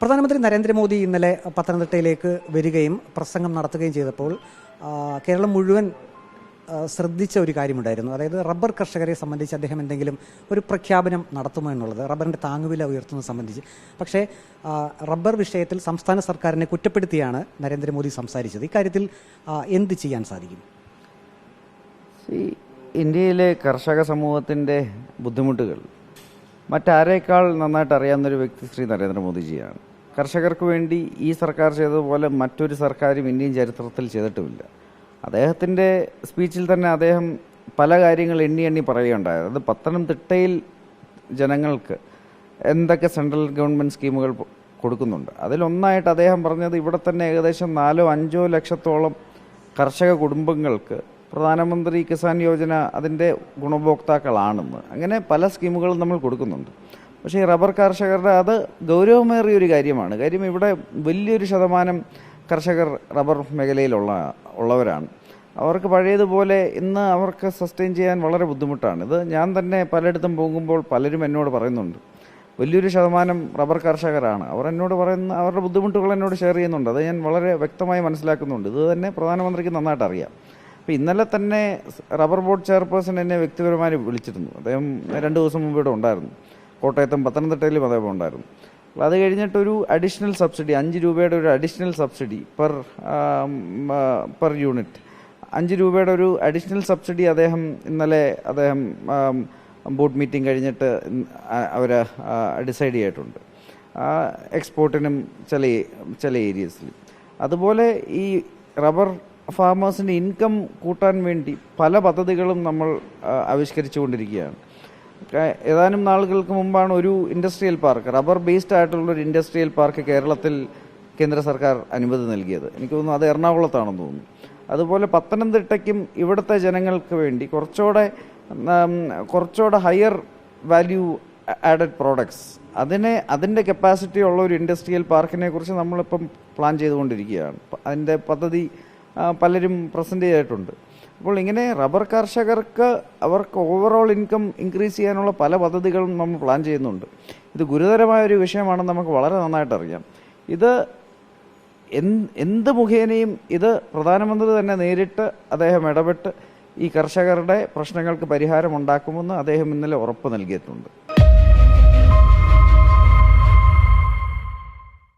പ്രധാനമന്ത്രി നരേന്ദ്രമോദി ഇന്നലെ പത്തനംതിട്ടയിലേക്ക് വരികയും പ്രസംഗം നടത്തുകയും ചെയ്തപ്പോൾ കേരളം മുഴുവൻ ശ്രദ്ധിച്ച ഒരു കാര്യമുണ്ടായിരുന്നു. അതായത് റബ്ബർ കർഷകരെ സംബന്ധിച്ച് അദ്ദേഹം എന്തെങ്കിലും ഒരു പ്രഖ്യാപനം നടത്തുമോ എന്നുള്ളത് റബ്ബറിന്റെ താങ്ങുവില ഉയർത്തുന്നത് സംബന്ധിച്ച്. പക്ഷേ റബ്ബർ വിഷയത്തിൽ സംസ്ഥാന സർക്കാരിനെ കുറ്റപ്പെടുത്തിയാണ് നരേന്ദ്രമോദി സംസാരിച്ചത്. ഇക്കാര്യത്തിൽ എന്ത് ചെയ്യാൻ സാധിക്കും? ഇന്ത്യയിലെ കർഷക സമൂഹത്തിന്റെ ബുദ്ധിമുട്ടുകൾ മറ്റാരേക്കാൾ നന്നായിട്ട് അറിയാവുന്നൊരു വ്യക്തി ശ്രീ നരേന്ദ്രമോദിജിയാണ്. കർഷകർക്ക് വേണ്ടി ഈ സർക്കാർ ചെയ്തതുപോലെ മറ്റൊരു സർക്കാരും ഇന്ത്യൻ ചരിത്രത്തിൽ ചെയ്തിട്ടുമില്ല. അദ്ദേഹത്തിന്റെ സ്പീച്ചിൽ തന്നെ അദ്ദേഹം പല കാര്യങ്ങൾ എണ്ണി എണ്ണി പറയുകയുണ്ടായത് അത് പത്തനംതിട്ടയിൽ ജനങ്ങൾക്ക് എന്തൊക്കെ സെൻട്രൽ ഗവൺമെന്റ് സ്കീമുകൾ കൊടുക്കുന്നുണ്ട്. അതിലൊന്നായിട്ട് അദ്ദേഹം പറഞ്ഞത് ഇവിടെ തന്നെ ഏകദേശം നാലോ അഞ്ചോ ലക്ഷത്തോളം കർഷക കുടുംബങ്ങൾക്ക് പ്രധാനമന്ത്രി കിസാൻ യോജന അതിന്റെ ഗുണഭോക്താക്കളാണെന്ന്. അങ്ങനെ പല സ്കീമുകളും നമ്മൾ കൊടുക്കുന്നുണ്ട്. പക്ഷേ ഈ റബ്ബർ കർഷകരുടെ അത് ഗൗരവമേറിയ ഒരു കാര്യമാണ്. കാര്യം ഇവിടെ വലിയൊരു ശതമാനം കർഷകർ റബ്ബർ മേഖലയിലുള്ള ഉള്ളവരാണ്. അവർക്ക് പഴയതുപോലെ ഇന്ന് അവർക്ക് സസ്റ്റെയിൻ ചെയ്യാൻ വളരെ ബുദ്ധിമുട്ടാണ്. ഇത് ഞാൻ തന്നെ പലയിടത്തും പോകുമ്പോൾ പലരും എന്നോട് പറയുന്നുണ്ട്. വലിയൊരു ശതമാനം റബ്ബർ കർഷകരാണ്. അവർ എന്നോട് പറയുന്ന അവരുടെ ബുദ്ധിമുട്ടുകൾ എന്നോട് ഷെയർ ചെയ്യുന്നുണ്ട്. അത് ഞാൻ വളരെ വ്യക്തമായി മനസ്സിലാക്കുന്നുണ്ട്. ഇത് തന്നെ പ്രധാനമന്ത്രിക്ക് നന്നായിട്ട് അറിയാം. അപ്പോൾ ഇന്നലെ തന്നെ റബ്ബർ ബോർഡ് ചെയർപേഴ്സൺ എന്നെ വ്യക്തിപരമായി വിളിച്ചിരുന്നു. അദ്ദേഹം രണ്ട് ദിവസം മുമ്പ് ഇവിടെ ഉണ്ടായിരുന്നു. കോട്ടയത്തും പത്തനംതിട്ടയിലും അതേപോലെ ഉണ്ടായിരുന്നു. അത് കഴിഞ്ഞിട്ടൊരു അഡീഷണൽ സബ്സിഡി അഞ്ച് രൂപയുടെ ഒരു additional subsidy per per unit അഞ്ച് രൂപയുടെ ഒരു അഡീഷണൽ സബ്സിഡി അദ്ദേഹം ഇന്നലെ അദ്ദേഹം ബോർഡ് മീറ്റിംഗ് കഴിഞ്ഞിട്ട് അവർ ഡിസൈഡ് ചെയ്തിട്ടുണ്ട്. എക്സ്പോർട്ടിനും ചില ചില ഏരിയസിൽ അതുപോലെ ഈ റബ്ബർ ഫാമേഴ്സിന്റെ ഇൻകം കൂട്ടാൻ വേണ്ടി പല പദ്ധതികളും നമ്മൾ ആവിഷ്കരിച്ചുകൊണ്ടിരിക്കുകയാണ്. ഏതാനും നാളുകൾക്ക് മുമ്പാണ് ഒരു ഇൻഡസ്ട്രിയൽ പാർക്ക് റബ്ബർ ബേസ്ഡ് ആയിട്ടുള്ള ഒരു ഇൻഡസ്ട്രിയൽ പാർക്ക് കേരളത്തിൽ കേന്ദ്ര സർക്കാർ അനുമതി നൽകിയത്. എനിക്ക് തോന്നുന്നു അത് എറണാകുളത്താണെന്ന് തോന്നുന്നു. അതുപോലെ പത്തനംതിട്ടയ്ക്കും ഇവിടുത്തെ ജനങ്ങൾക്ക് വേണ്ടി കുറച്ചുകൂടെ കുറച്ചുകൂടെ ഹയർ വാല്യൂ ആഡഡ് പ്രോഡക്ട്സ് അതിനെ അതിന്റെ കപ്പാസിറ്റി ഉള്ള ഒരു ഇൻഡസ്ട്രിയൽ പാർക്കിനെ കുറിച്ച് നമ്മളിപ്പം പ്ലാൻ ചെയ്തുകൊണ്ടിരിക്കുകയാണ്. അതിന്റെ പദ്ധതി പലരും പ്രസന്റ് ചെയ്തിട്ടുണ്ട്. അപ്പോൾ ഇങ്ങനെ റബ്ബർ കർഷകർക്ക് അവർക്ക് ഓവറോൾ ഇൻകം ഇൻക്രീസ് ചെയ്യാനുള്ള പല പദ്ധതികളും നമ്മൾ പ്ലാൻ ചെയ്യുന്നുണ്ട്. ഇത് ഗുരുതരമായ ഒരു വിഷയമാണെന്ന് നമുക്ക് വളരെ നന്നായിട്ട് അറിയാം. ഇത് എന്ത് മുഖേനയും ഇത് പ്രധാനമന്ത്രി തന്നെ നേരിട്ട് അദ്ദേഹം ഇടപെട്ട് ഈ കർഷകരുടെ പ്രശ്നങ്ങൾക്ക് പരിഹാരം ഉണ്ടാക്കുമെന്ന് അദ്ദേഹം ഇന്നലെ ഉറപ്പ് നൽകിയിട്ടുണ്ട്.